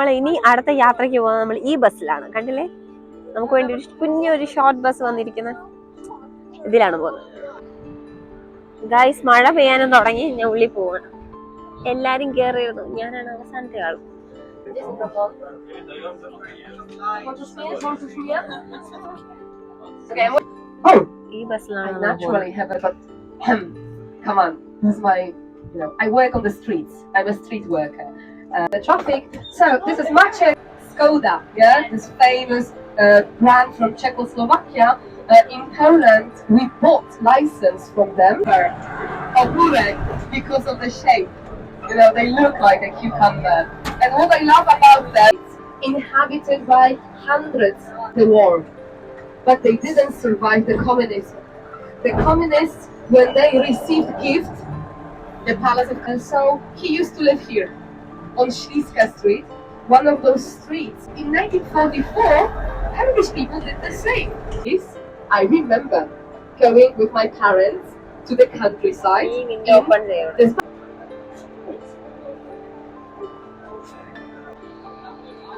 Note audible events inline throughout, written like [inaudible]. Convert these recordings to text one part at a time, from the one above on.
നമ്മൾ ഇനി അടുത്ത യാത്രയ്ക്ക് പോകുന്നത് നമ്മൾ ഈ ബസ്സിലാണ്. കണ്ടില്ലേ? നമുക്ക് വേണ്ടി ഒരു കുഞ്ഞൊരു ഷോർട്ട് ബസ് വന്നിരിക്കുന്ന ഇതിലാണ് പോകുന്നത്. ഗായ്സ് മഴ പെയ്യാനും തുടങ്ങി. ഞാൻ ഉള്ളിൽ പോവാണ്. എല്ലാരും കേറിയിരുന്നു. ഞാനാണ് അവസാനത്തെ ആൾ ഈ ബസ്സിലാണ് [clears throat] come on, this is my you know I work on the streets. I'm a street worker. Uh, the traffic. So this is Maciek Skoda, yeah, this famous uh, brand from Czechoslovakia. Uh, in Poland, we bought license from them. Ogórek, because of the shape. You know, they look like a cucumber. And what I love about them, it's inhabited by hundreds the world but they didn't survive the communism. The communists, when they received gift, the palace of and so he used to live here on Śliska Street, one of those streets. In 1944, Polish people did the same. This I remember going with my parents to the countryside. ഈ open ചെയ്യണം This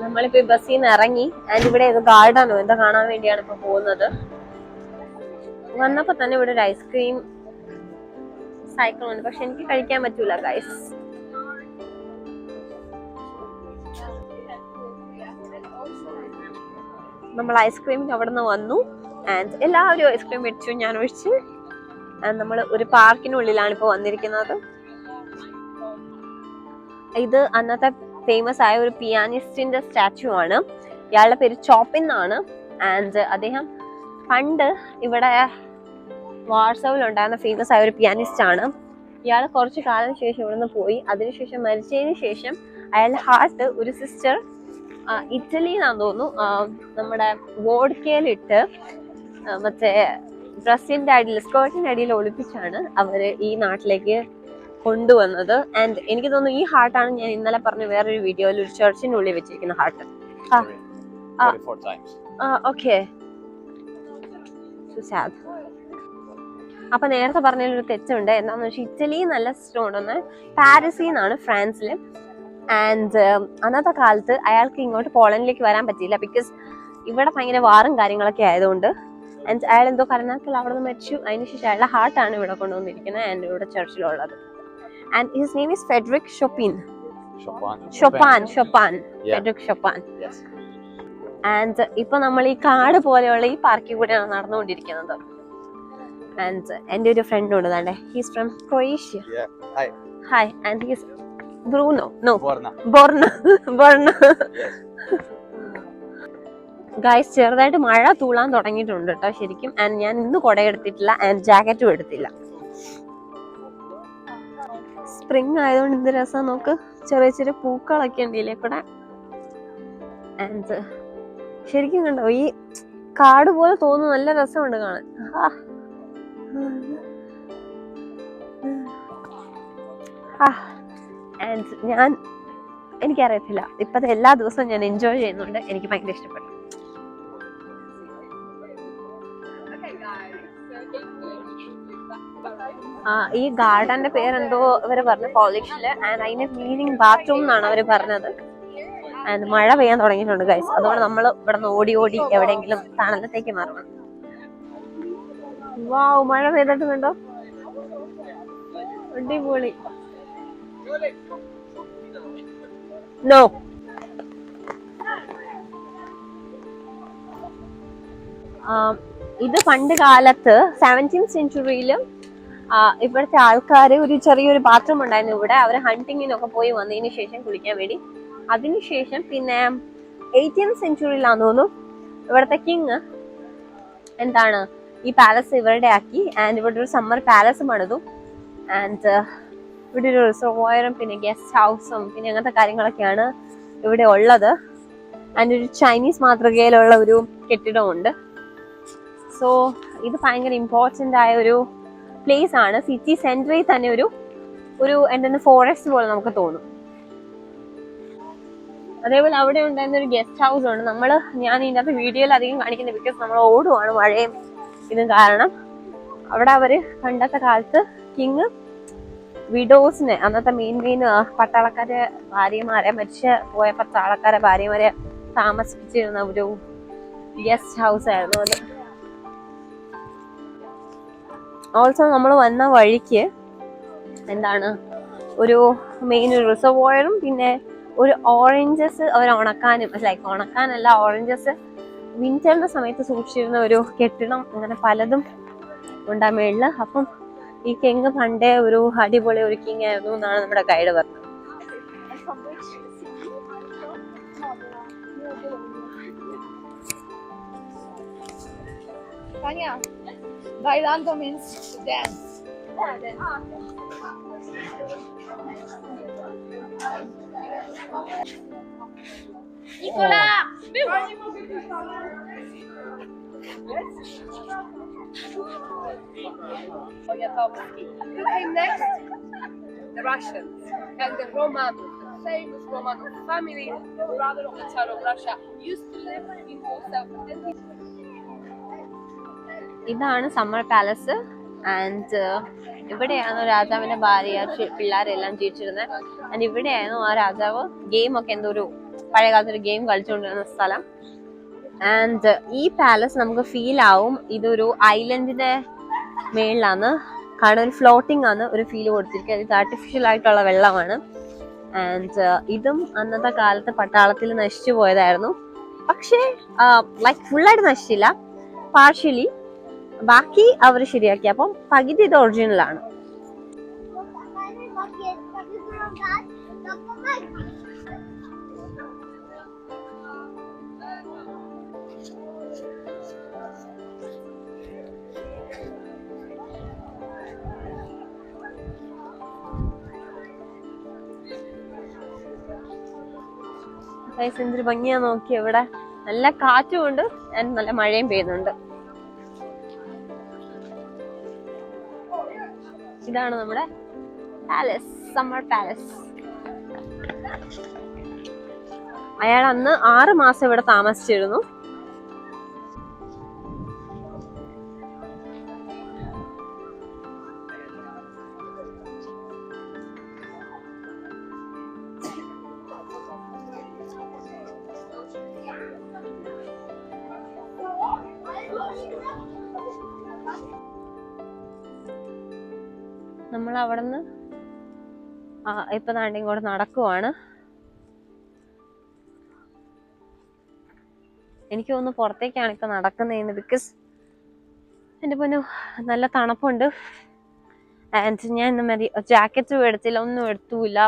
നമ്മളിപ്പോ ഈ ബസ്സിൽ നിന്ന് ഇറങ്ങി and ഇവിടെ ഇത് ഗാർഡനോ എന്താ കാണാൻ വേണ്ടിയാണ് ഇപ്പൊ പോകുന്നത് വന്നപ്പോ തന്നെ ഇവിടെ ഒരു ഐസ്ക്രീം സൈക്കിൾ ഉണ്ട് പക്ഷെ എനിക്ക് കഴിക്കാൻ പറ്റൂല ഗൈസ് നമ്മൾ ഐസ്ക്രീമിന് അവിടെ നിന്ന് വന്നു. ആൻഡ് എല്ലാവരും ഐസ്ക്രീം മേടിച്ചു ഞാൻ ഒഴിച്ച്. നമ്മൾ ഒരു പാർക്കിനുള്ളിലാണ് ഇപ്പോൾ വന്നിരിക്കുന്നത്. ഇത് അന്നത്തെ ഫേമസ് ആയ ഒരു പിയാനിസ്റ്റിന്റെ സ്റ്റാച്ചു ആണ്. ഇയാളുടെ പേര് ചോപ്പിൻ എന്നാണ് ആൻഡ് അദ്ദേഹം പണ്ട് ഇവിടെ വാട്സപ്പിലുണ്ടായിരുന്ന ഫേമസ് ആയ ഒരു പിയാനിസ്റ്റ് ആണ്. ഇയാൾ കുറച്ച് കാലം ശേഷം ഇവിടുന്ന് പോയി. അതിനുശേഷം മരിച്ചതിന് ശേഷം അയാളുടെ ഹാർട്ട് ഒരു സിസ്റ്റർ ഇറ്റലിന്നാന്ന് തോന്നുന്നു. നമ്മുടെ വോഡ്കയിലിട്ട് ആ, മറ്റേ ഡ്രസ്സിന്റെ അടിയിൽ സ്കേർട്ടിന്റെ അടിയിൽ ഒളിപ്പിച്ചാണ് അവർ ഈ നാട്ടിലേക്ക് കൊണ്ടുവന്നത്. ആൻഡ് എനിക്ക് തോന്നുന്നു ഈ ഹാർട്ടാണ് ഞാൻ ഇന്നലെ പറഞ്ഞ വേറൊരു വീഡിയോയിൽ ഒരു ചർച്ചിന്റെ ഉള്ളിൽ വെച്ചിരിക്കുന്ന ഹാർട്ട് ആ. ആ. 44 times. ഓക്കെ അപ്പൊ നേരത്തെ പറഞ്ഞതിലൊരു തെറ്റുണ്ട്. എന്താണെന്ന് വെച്ചാൽ ഇറ്റലി നല്ല സ്റ്റോൺ ഒന്ന് പാരീസിൽ നിന്നാണ് ഫ്രാൻസിൽ ആൻഡ് അന്നത്തെ കാലത്ത് അയാൾക്ക് ഇങ്ങോട്ട് പോളണ്ടിലേക്ക് വരാൻ പറ്റിയില്ല. ബിക്കോസ് ഇവിടെ ഭയങ്കര വാറും കാര്യങ്ങളൊക്കെ ആയതുകൊണ്ട്. ആൻഡ് അയാൾ എന്തോ കരുനാക്കിൽ അവിടെ നിന്ന് മരിച്ചു. അതിനുശേഷം അയാളുടെ ഹാർട്ടാണ് ഇവിടെ കൊണ്ടുവന്നിരിക്കുന്നത് ആൻഡ് ഇവിടെ ചർച്ചിലുള്ളത് and his name is Frederic Chopin. Chopin Chopin. Frederic Chopin. And ഇപ്പൊ നമ്മൾ ഈ കാട് പോലെയുള്ള ഈ പാർക്കിൽ കൂടെയാണ് നടന്നുകൊണ്ടിരിക്കുന്നത്. ആൻഡ് എന്റെ ഒരു ഫ്രണ്ട് ഉണ്ട് his he's from Croatia. Hi and he's Bruno no Borna. Borna. [laughs] Borna. Guys ചെറുതായിട്ട് മഴ തൂളാൻ തുടങ്ങിയിട്ടുണ്ട് കേട്ടോ ശരിക്കും. ആൻഡ് ഞാൻ ഇന്ന് കുട എടുത്തിട്ടില്ല ആൻഡ് ജാക്കറ്റും എടുത്തില്ല. സ്പ്രിങ് ആയതുകൊണ്ട് എന്ത് രസം നോക്ക്. ചെറിയ ചെറിയ പൂക്കളൊക്കെ ഉണ്ട് ഇതിലെ കൂടെ. ആൻഡ് ശരിക്കും കണ്ടോ ഈ കാട് പോലെ തോന്നുന്നു നല്ല രസമുണ്ട് കാണാൻ. ആ. ആൻഡ് ഞാൻ എനിക്കറിയത്തില്ല. ഇപ്പത്തെ എല്ലാ ദിവസവും ഞാൻ എൻജോയ് ചെയ്യുന്നുണ്ട്. എനിക്ക് ഭയങ്കര ഇഷ്ടപ്പെട്ടു. ആ ഈ ഗാർഡന്റെ പേരെന്തോ അവർ പറഞ്ഞു പോളിഷിൽ. ആൻഡ് അതിന്റെ മീനിങ് ബാത്റൂം എന്നാണ് അവർ പറഞ്ഞത്. ആൻഡ് മഴ പെയ്യാൻ തുടങ്ങിയിട്ടുണ്ട് ഗൈസ് അതുകൊണ്ട് നമ്മൾ ഇവിടെ നിന്ന് ഓടി ഓടി എവിടെയെങ്കിലും തണലത്തേക്ക് മാറണം. വാവ് മഴ പെയ്തിട്ട് കണ്ടോ അടിപൊളി. നോ ഇത് പണ്ട് കാലത്ത് സെവന്റീൻ സെഞ്ചുറിയിലും ഇവിടുത്തെ ആൾക്കാർ ഒരു ചെറിയൊരു ബാത്റൂം ഉണ്ടായിരുന്നു ഇവിടെ. അവർ ഹണ്ടിങ്ങിനൊക്കെ പോയി വന്നതിന് ശേഷം കുളിക്കാൻ വേണ്ടി. അതിനുശേഷം പിന്നെ എയ്റ്റീൻ സെഞ്ചുറിയിലാന്ന് തോന്നുന്നു ഇവിടുത്തെ കിങ് എന്താണ് ഈ പാലസ് ഇവരുടെ ആക്കി ആൻഡ് ഇവിടെ ഒരു സമ്മർ പാലസ് പണിതു ആൻഡ് ഇവിടെ ഒരു റിസർവോയറും പിന്നെ ഗസ്റ്റ് ഹൗസും പിന്നെ അങ്ങനത്തെ കാര്യങ്ങളൊക്കെയാണ് ഇവിടെ ഉള്ളത്. ആൻഡ് ഒരു ചൈനീസ് മാതൃകയിലുള്ള ഒരു കെട്ടിടമുണ്ട്. സോ ഇത് ഭയങ്കര ഇമ്പോർട്ടന്റ് ആയ ഒരു പ്ലേസ് ആണ്. സിറ്റി സെന്ററിൽ തന്നെ ഒരു ഒരു എന്തെന്ന് ഫോറസ്റ്റ് പോലെ നമുക്ക് തോന്നും. അതേപോലെ അവിടെ ഉണ്ടായിരുന്ന ഒരു ഗസ്റ്റ് ഹൗസ് ഉണ്ട് നമ്മൾ ഞാൻ ഇതിനകത്ത് വീഡിയോയിൽ അധികം കാണിക്കുന്നത് ബിക്കോസ് നമ്മൾ ഓടുവാണ് മഴയും ഇതും കാരണം. അവിടെ അവർ പണ്ടത്തെ കാലത്ത് കിങ് വിഡോസിന് അന്നത്തെ മെയിൻ മെയിൻ പട്ടാളക്കാരെ ഭാര്യമാരെ മരിച്ച പോയ പട്ടാളക്കാരെ ഭാര്യമാരെ താമസിപ്പിച്ചിരുന്ന ഒരു ഗസ്റ്റ് ഹൗസ് ആയിരുന്നു അത്. ഓൾസോ നമ്മൾ വന്ന വഴിക്ക് എന്താണ് ഒരു മെയിൻ റിസർവോയറും പിന്നെ ഒരു ഓറഞ്ചസ് അവർ ഉണക്കാനും ലൈക്ക് ഉണക്കാനല്ല ഓറഞ്ചസ് വിന്ററിന്റെ സമയത്ത് സൂക്ഷിച്ചിരുന്ന ഒരു കെട്ടിടം അങ്ങനെ പലതും ഉണ്ടാ മേളിൽ. അപ്പം ഈ കെങ്ങ് പണ്ടേ ഒരു അടിപൊളി ഒരു കിങ് ആയിരുന്നു എന്നാണ് നമ്മുടെ ഗൈഡ് പറഞ്ഞത് Nicola! Oh. [laughs] Came next? The Russians and the Romanov, the famous Romanov family, the brother of the Tsar of Russia, used to live in Warsaw. ഇതാണ് സമ്മർ പാലസ് ആൻഡ് ഇവിടെയാണ് രാജാവിന്റെ ഭാര്യ പിള്ളേരെല്ലാം ജീവിച്ചിരുന്നത് ആൻഡ് ഇവിടെയായിരുന്നു ആ രാജാവ് ഗെയിം ഒക്കെ എന്തോ ഒരു പഴയകാലത്തൊരു ഗെയിം കളിച്ചുകൊണ്ടിരുന്ന സ്ഥലം ആൻഡ് ഈ പാലസ് നമുക്ക് ഫീൽ ആവും. ഇതൊരു ഐലൻഡിന്റെ മേളിലാണ്. കാരണം ഒരു ഫ്ലോട്ടിംഗ് ആണ്. ഒരു ഫീൽ കൊടുത്തിരിക്കുന്നത്. ഇത് ആർട്ടിഫിഷ്യൽ ആയിട്ടുള്ള വെള്ളമാണ്. ആൻഡ് ഇതും അന്നത്തെ കാലത്ത് പട്ടാളത്തിൽ നശിച്ചു പോയതായിരുന്നു. പക്ഷേ ലൈക്ക് ഫുള്ളായിട്ട് നശിച്ചില്ല. പാർഷ്യലി ബാക്കി അവർ ശരിയാക്കി. അപ്പം പകുതി ഇത് ഒറിജിനൽ Guys, എന്തൊരു ഭംഗിയാ നോക്കി ഇവിടെ നല്ല കാറ്റും ഉണ്ട് നല്ല മഴയും പെയ്യുന്നുണ്ട്. ഇതാണ് നമ്മുടെ പാലസ് സമ്മർ പാലസ് അയാൾ അന്ന് ആറ് മാസം ഇവിടെ താമസിച്ചിരുന്നു. നമ്മൾ അവിടുന്ന് ആ ഇപ്പൊ ദാണ്ട് ഇങ്ങോട്ട് നടക്കുവാണ്. എനിക്ക് തോന്നുന്നു പുറത്തേക്കാണ് ഇപ്പൊ നടക്കുന്നതെന്ന് ബിക്കോസ് എന്റെ പൊന്നു നല്ല തണുപ്പുണ്ട്. ആൻഡ് ഞാൻ ഇന്ന് മതി ജാക്കറ്റും എടുത്തില്ല ഒന്നും എടുത്തുമില്ല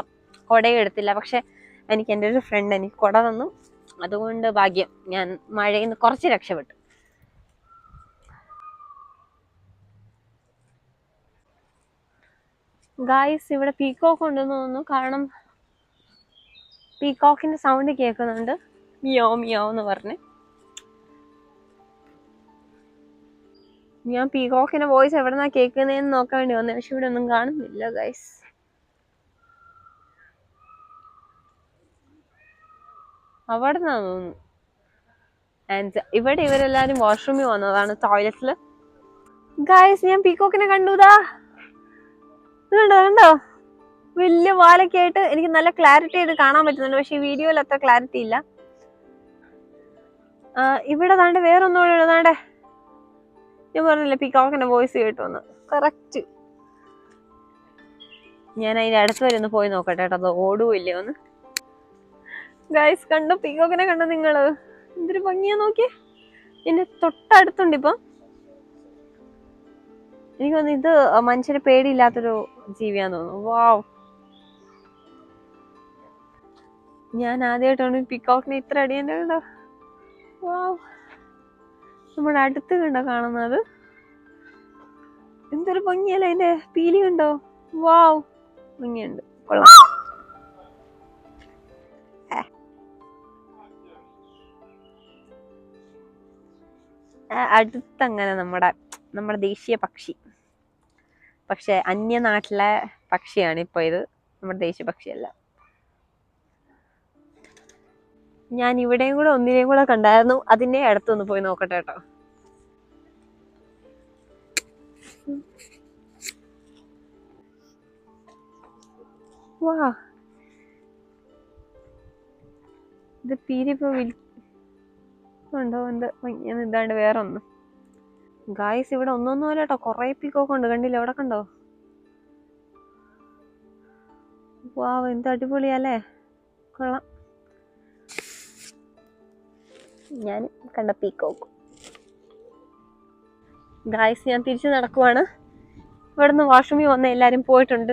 കുടയും എടുത്തില്ല. പക്ഷെ എനിക്ക് എന്റെ ഒരു ഫ്രണ്ട് എനിക്ക് കുട തന്നു. അതുകൊണ്ട് ഭാഗ്യം ഞാൻ മഴയിൽ നിന്ന് കുറച്ച് രക്ഷപ്പെട്ടു. ഗായ്സ് ഇവിടെ പീക്കോക്ക് ഉണ്ടെന്ന് തോന്നുന്നു. കാരണം പീകോക്കിന്റെ സൗണ്ട് കേൾക്കുന്നുണ്ട്. മിയോ മിയോ എന്ന് പറഞ്ഞ്. ഞാൻ പീകോക്കിന്റെ വോയിസ് എവിടെന്നാ കേൾക്കുന്നതെന്ന് നോക്കാൻ വേണ്ടി വന്നത് പക്ഷെ ഇവിടെ ഒന്നും കാണുന്നില്ല ഗൈസ് അവിടെ നിന്നാ തോന്നുന്നു. ആൻഡ് ഇവിടെ ഇവരെല്ലാരും വാഷ്റൂമിൽ വന്നതാണ് ടോയ്ലറ്റിൽ ഗൈസ് ഞാൻ പീകോക്കിനെ കണ്ടുതാ ഇത് കണ്ടോ? വലിയ വാലൊക്കെ ആയിട്ട് എനിക്ക് നല്ല ക്ലാരിറ്റി ആയിട്ട് കാണാൻ പറ്റുന്നുണ്ട്. പക്ഷെ വീഡിയോയിൽ അത്ര ക്ലാരിറ്റി ഇല്ല. ഇവിടെ താണ്ട് വേറൊന്നും താണ്ടേ ഞാൻ പറഞ്ഞില്ല പിക്കോക്കിന്റെ വോയിസ് കേട്ടു വന്ന് കറക്റ്റ് ഞാൻ അതിന്റെ അടുത്ത് വരെ ഒന്ന് പോയി നോക്കട്ടെ കേട്ടോ. അത് ഓടുവില്ലേ ഒന്ന്. ഗൈസ് കണ്ടു? പിക്കോക്കിനെ കണ്ടു നിങ്ങൾ? എന്തൊരു ഭംഗിയാ നോക്കിയേ. എന്റെ തൊട്ടടുത്തുണ്ട് ഇപ്പൊ എനിക്ക് തോന്നുന്നു ഇത് മനുഷ്യരെ പേടിയില്ലാത്തൊരു ജീവിയാന്ന് തോന്നുന്നു. വാവ് ഞാൻ ആദ്യമായിട്ടാണ് പിക്കോക്കിനെ ഇത്ര അടിയന്റെ കണ്ടോ വാവ് നമ്മുടെ അടുത്ത് കണ്ടോ കാണുന്നത്? എന്തൊരു ഭംഗിയല്ലേ അതിന്റെ പീലി കണ്ടോ? വാവ് ഭംഗിയുണ്ട്. കൊള്ളാം. അടുത്തങ്ങനെ നമ്മുടെ നമ്മുടെ ദേശീയ പക്ഷി. പക്ഷെ അന്യനാട്ടിലെ പക്ഷിയാണ് ഇപ്പൊ ഇത്. നമ്മുടെ ദേശീയ പക്ഷിയല്ല. ഞാൻ ഇവിടെയും കൂടെ ഒന്നിനെയും കൂടെ കണ്ടായിരുന്നു. അതിന്റെ അടുത്തൊന്ന് പോയി നോക്കട്ടെ കേട്ടോ. വാ. ഇത് പീരിപ്പോ വിൽ ഉണ്ടോ? എന്ത്? ഇതാണ്ട് വേറെ ഒന്ന് ഗായ്സ് ഇവിടെ ഒന്നൊന്നും അല്ല കേട്ടോ കുറേ പീക്കോക്ക് ഉണ്ട്. കണ്ടില്ല? അവിടെ കണ്ടോ? വാവ് എന്ത് അടിപൊളിയല്ലേ? കൊള്ളാം. ഞാൻ കണ്ട പീക്കോക്ക്. ഗായ്സ് ഞാൻ തിരിച്ചു നടക്കുവാണ്. ഇവിടുന്ന് വാഷ്റൂമിൽ വന്ന എല്ലാരും പോയിട്ടുണ്ട്.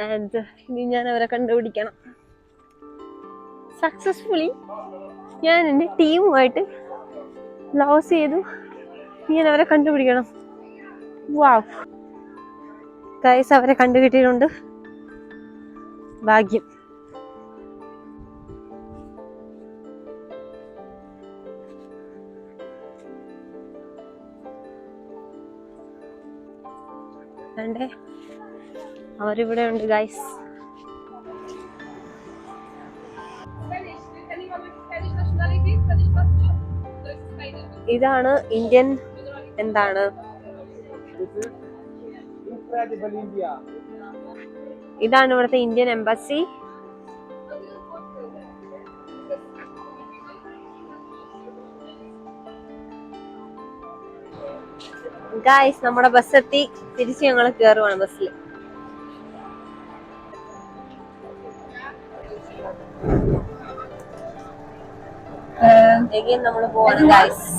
ആൻഡ് ഇനി ഞാൻ അവരെ കണ്ടുപിടിക്കണം. സക്സസ്ഫുള്ളി ഞാൻ എന്റെ ടീമുമായിട്ട് ലോസ് ചെയ്തു. ഞാൻ അവരെ കണ്ടുപിടിക്കണം. വാവ് ഗൈസ് അവരെ കണ്ടുകിട്ടിയിട്ടുണ്ട്. ഭാഗ്യം. വേണ്ടേ അവരിവിടെ ഉണ്ട് ഗൈസ് ഇതാണ് ഇന്ത്യൻ എന്താണ്? ഇതാണ് ഇവിടുത്തെ ഇന്ത്യൻ എംബസി. ഗായ്സ് നമ്മുടെ ബസ് എത്തി. തിരിച്ച് ഞങ്ങൾ കയറുവാണ് ബസ്സിൽ നമ്മൾ പോവാണ് ഗായ്സ്.